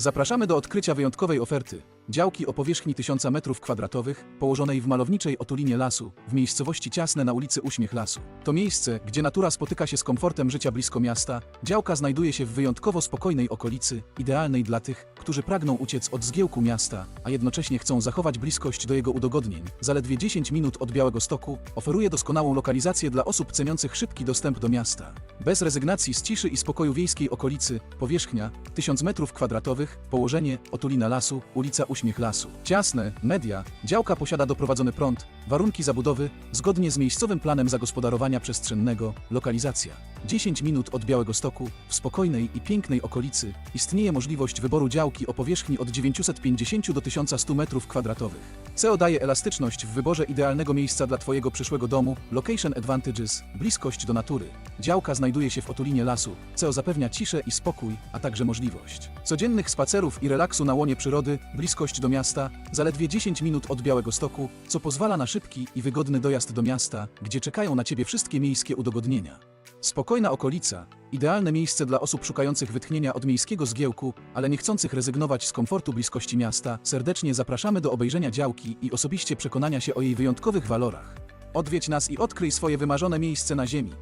Zapraszamy do odkrycia wyjątkowej oferty. Działki o powierzchni 1000 m2, położonej w malowniczej otulinie lasu, w miejscowości Ciasne na ulicy Uśmiech Lasu. To miejsce, gdzie natura spotyka się z komfortem życia blisko miasta. Działka znajduje się w wyjątkowo spokojnej okolicy, idealnej dla tych, którzy pragną uciec od zgiełku miasta, a jednocześnie chcą zachować bliskość do jego udogodnień. Zaledwie 10 minut od Białego Stoku oferuje doskonałą lokalizację dla osób ceniących szybki dostęp do miasta. Bez rezygnacji z ciszy i spokoju wiejskiej okolicy, powierzchnia 1000 m2, położenie otulina lasu, ulica Uśmiech Lasu. Ciasne, media, działka posiada doprowadzony prąd, warunki zabudowy zgodnie z miejscowym planem zagospodarowania przestrzennego, lokalizacja. 10 minut od Białego Stoku, w spokojnej i pięknej okolicy, istnieje możliwość wyboru działki o powierzchni od 950 do 1100 m2. CEO daje elastyczność w wyborze idealnego miejsca dla Twojego przyszłego domu, location advantages, bliskość do natury. Działka znajduje się w otulinie lasu, CEO zapewnia ciszę i spokój, a także możliwość codziennych spacerów i relaksu na łonie przyrody, bliskość do miasta, zaledwie 10 minut od Białego Stoku, co pozwala na szybki i wygodny dojazd do miasta, gdzie czekają na Ciebie wszystkie miejskie udogodnienia. Spokojna okolica, idealne miejsce dla osób szukających wytchnienia od miejskiego zgiełku, ale nie chcących rezygnować z komfortu bliskości miasta. Serdecznie zapraszamy do obejrzenia działki i osobiście przekonania się o jej wyjątkowych walorach. Odwiedź nas i odkryj swoje wymarzone miejsce na ziemi.